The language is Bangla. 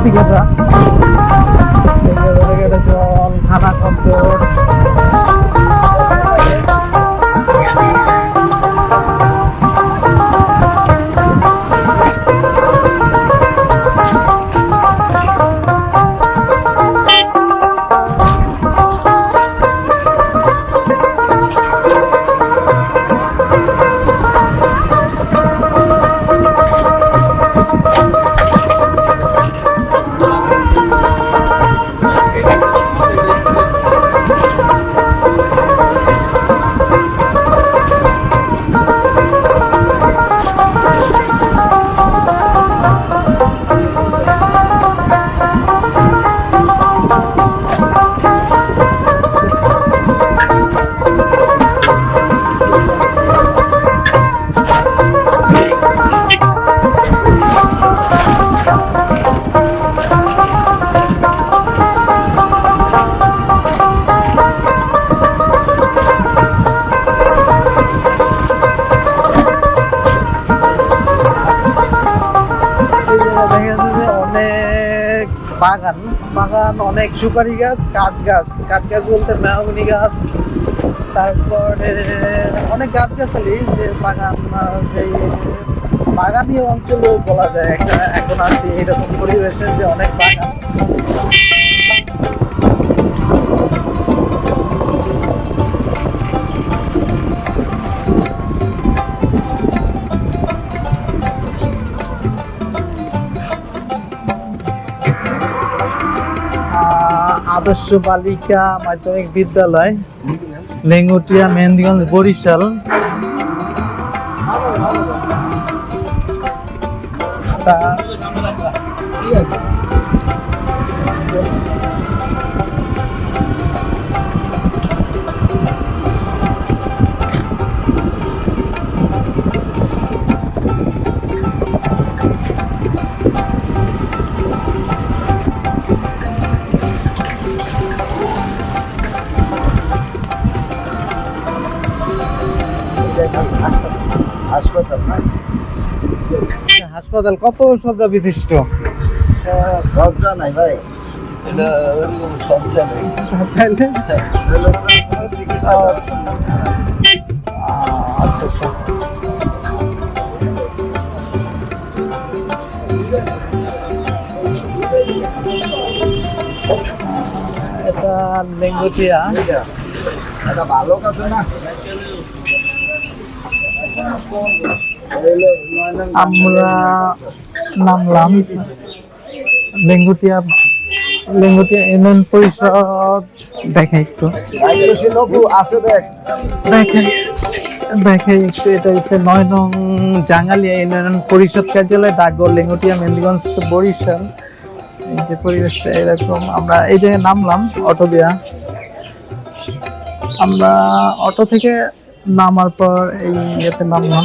পত্রিকাটা কথা জল থানা কন্দর বাগান। বাগান অনেক সুপারি গাছ, কাঠ গাছ। কাঠ গাছ বলতে মেহগনি গাছ, তারপরে অনেক গাছ গাছালি, যে বাগান, যে বাগানি অঞ্চলও বলা যায়। একটা এখন আছে এরকম পরিবেশের যে অনেক বাগান। আদর্শ বালিকা মাধ্যমিক বিদ্যালয় লেঙ্গুটিয়া মেহেন্দিগঞ্জ বরিশাল। তা হাসপাতাল হাসপাতাল কত সজ্জা বিশিষ্ট? সজ্জা নাই ভাই। এটা সজ্জা নেই। আহ, আচ্ছা আচ্ছা। এটা লেঙ্গুটিয়া। এটা ভালো কাছে না? আমরা নামলাম লেঙ্গুটিয়া লেঙ্গুটিয়া ইউনিয়ন পরিষদ। দেখে একটু। দেখেন দেখে একটু, এটা হচ্ছে নয় নং জাঙ্গালিয়া ইউনিয়ন পরিষদ কার্যালয়, ডাকঘর লেঙ্গুটিয়া, মেহেন্দিগঞ্জ, বরিশাল। এই যে পরিবেশটা এরকম। আমরা এই জায়গায় নামলাম অটো দেয়া। আমরা অটো থেকে নামার পর এই ইয়েতে নামলাম।